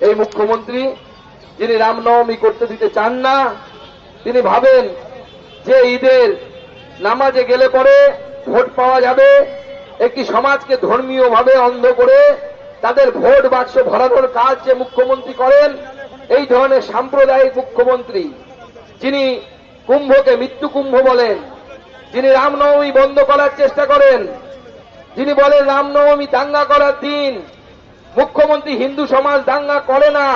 এই মুখ্যমন্ত্রী যিনি রামনবমী করতে দিতে চান না, তিনি ভাবেন যে ঈদের নামাজে গেলে পরে ভোট পাওয়া যাবে। একটি সমাজকে ধর্মীয় ভাবে অন্ধ করে তাদের ভোট বাক্স ভরানোর কাজ যে মুখ্যমন্ত্রী করেন, এই ধরনের সাম্প্রদায়িক মুখ্যমন্ত্রী যিনি কুম্ভকে মৃত্যু কুম্ভ বলেন, যিনি রামনবমী বন্ধ করার চেষ্টা করেন, যিনি বলেন রামনবমী দাঙ্গা করার দিন মুখ্যমন্ত্রী হিন্দু সমাজ দাঙ্গা করে না।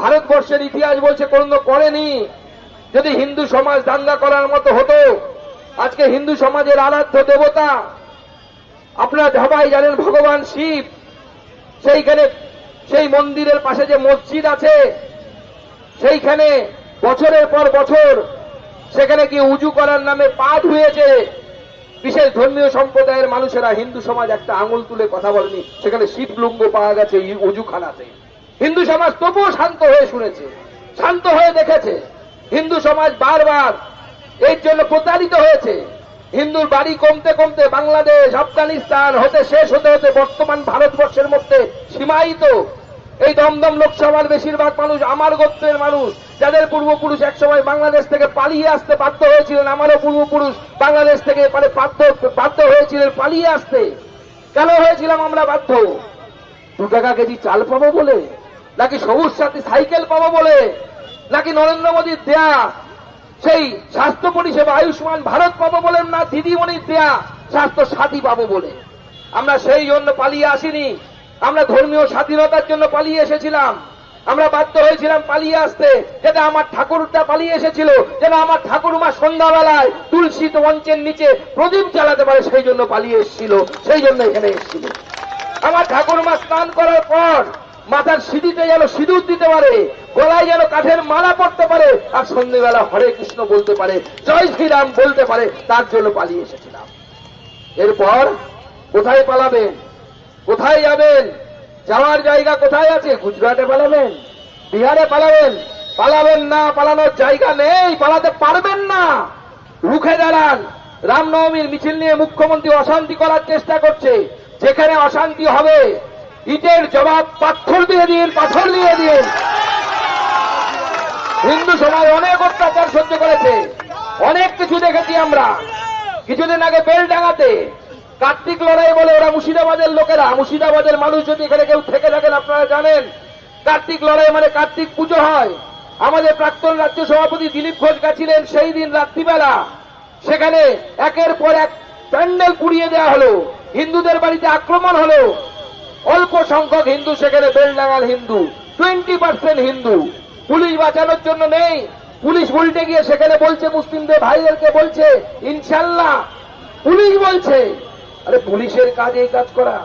ভারতবর্ষের ইতিহাস বলছে কোনো করেনি। যদি হিন্দু সমাজ দাঙ্গা করার মতো হতো, আজকে হিন্দু সমাজের আরাধ্য দেবতা, আপনারা সবাই জানেন ভগবান শিব, সেইখানে সেই মন্দিরের পাশে যে মসজিদ আছে, সেইখানে বছরের পর বছর সেখানে কি উজু করার নামে পাঠ হয়েছে। বিশেষ ধর্মীয় সম্প্রদায়ের মানুষেরা হিন্দু সমাজ একটা আঙুল তুলে কথা বলেনি। সেখানে শিবলুঙ্গ পাওয়া গেছে উজুখানাতে হিন্দু সমাজ তবুও শান্ত হয়ে শুনেছে, শান্ত হয়ে দেখেছে। হিন্দু সমাজ বারবার এর জন্য প্রতারিত হয়েছে। হিন্দুর বাড়ি কমতে কমতে বাংলাদেশ, আফগানিস্তান হতে শেষ হতে হতে বর্তমান ভারতবর্ষের মধ্যে সীমায়িত এই দমদম লোকসভার বেশিরভাগ মানুষ আমার গোত্রের মানুষ। যাদের পূর্বপুরুষ একসময় বাংলাদেশ থেকে পালিয়ে আসতে বাধ্য হয়েছিলেন, আমারও পূর্বপুরুষ বাংলাদেশ থেকে মানে বাধ্য বাধ্য হয়েছিলেন পালিয়ে আসতে। কেন হয়েছিলাম আমরা বাধ্য? দু টাকা কেজি চাল পাবো বলে? নাকি সবুজ সাথী সাইকেল পাবো বলে? নাকি নরেন্দ্র মোদীর দেয়া? সেই স্বাস্থ্য পরিষেবা আয়ুষ্মান ভারত পাবো বলে না দিদিমণির দেয়া স্বাস্থ্য সাথী পাবো বলে? আমরা সেই জন্য পালিয়ে আসিনি। আমরা ধর্মীয় স্বাধীনতার জন্য পালিয়ে এসেছিলাম। আমরা বাধ্য হয়েছিলাম পালিয়ে আসতে। যেটা আমার ঠাকুরটা পালিয়ে এসেছিল, যেন আমার ঠাকুরমা সন্ধ্যাবেলায় তুলসী মঞ্চের নিচে প্রদীপ জ্বালাতে পারে, সেই জন্য পালিয়ে এসেছিল, সেই জন্য এখানে এসেছিল। আমার ঠাকুরমা স্নান করার পর মাথার সিঁড়িতে যেন সিঁদুর দিতে পারে, গলায় যেন কাঠের মালা পড়তে পারে, আর সন্ধ্যেবেলা হরে কৃষ্ণ বলতে পারে, জয় শ্রীরাম বলতে পারে, তার জন্য পালিয়ে এসেছিলাম। এরপর কোথায় পালাবেন? কোথায় যাবেন? যাওয়ার জায়গা কোথায় আছে? গুজরাটে পালাবেন, বিহারে পালাবেন পালাবেন না, পালানোর জায়গা নেই, পালাতে পারবেন না। রুখে দাঁড়ান। রামনবমীর মিছিল নিয়ে মুখ্যমন্ত্রী অশান্তি করার চেষ্টা করছে। যেখানে অশান্তি হবে, ইটের জবাব পাথর দিয়ে দিন, পাথর দিয়ে দিন। হিন্দু সমাজ অনেক অত্যাচার সহ্য করেছে। অনেক কিছু দেখেছি আমরা। কিছুদিন আগে বেলডাঙ্গাতে কার্তিক লড়াই বলে ওরা মুর্শিদাবাদের লোকেরা। মুর্শিদাবাদের মানুষ যদি এখানে কেউ থেকে থাকেন, আপনারা জানেন, কার্তিক লড়াই মানে কার্তিক পুজো হয়। আমাদের প্রাক্তন রাজ্য সভাপতি দিলীপ ঘোষ গেছিলেন সেই দিন রাত্রিবেলা। সেখানে একের পর এক প্যান্ডেল পুড়িয়ে দেওয়া হলো। হিন্দুদের বাড়িতে আক্রমণ হলো। অল্প সংখ্যক হিন্দু সেখানে বেলডাঙ্গাল Hindu, twenty percent Hindu. Police বাঁচানোর জন্য নেই। পুলিশ উল্টে গিয়ে সেখানে বলছে, মুসলিমদের ভাইদেরকে বলছে, ইনশাল্লাহ। পুলিশ বলছে আরে পুলিশের কাজ এই কাজ করা।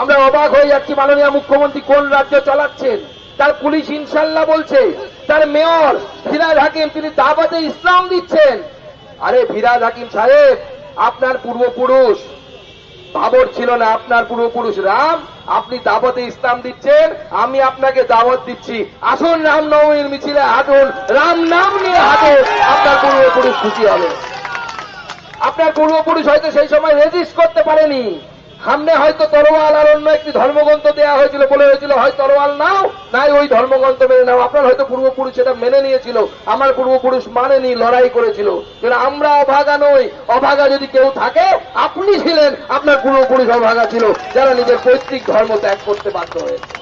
আমরা অবাক হয়ে যাচ্ছি, মাননীয় মুখ্যমন্ত্রী কোন রাজ্য চালাচ্ছেন? তার পুলিশ ইনশাল্লাহ বলছে, তার মেয়র ফিরাজ হাকিম, তিনি দাবাতে ইসলাম দিচ্ছেন। আরে ফিরাজ হাকিম সাহেব, আপনার পূর্বপুরুষ, বাবর ছিল না আপনার পূর্বপুরুষ। রাম, আপনি দাবতে ইসলাম দিচ্ছেন, আমি আপনাকে দাওয়াত দিচ্ছি। আসুন রাম নবমীর মিছিলে হাঁটুন। রাম নাম নিয়ে হাঁটুন, আপনার পূর্বপুরুষ খুশি হবে। আপনার পূর্বপুরুষ হয়তো সেই সময় রেজিস্ট করতে পারেনি। সামনে হয়তো তরোয়াল আর অন্য একটি ধর্মগ্রন্থ দেওয়া হয়েছিল বলে হয়েছিল, হয় তরোয়াল নাও, নাই ওই ধর্মগ্রন্থ মেনে নাও। আপনার হয়তো পূর্বপুরুষ সেটা মেনে নিয়েছিল, আমার পূর্বপুরুষ মানেনি, লড়াই করেছিল। আমরা অভাগা নই, অভাগা যদি কেউ থাকে, আপনি ছিলেন আপনার পূর্বপুরুষ অভাগা ছিল, যারা নিজের পৈতৃক ধর্ম ত্যাগ করতে বাধ্য হয়েছে।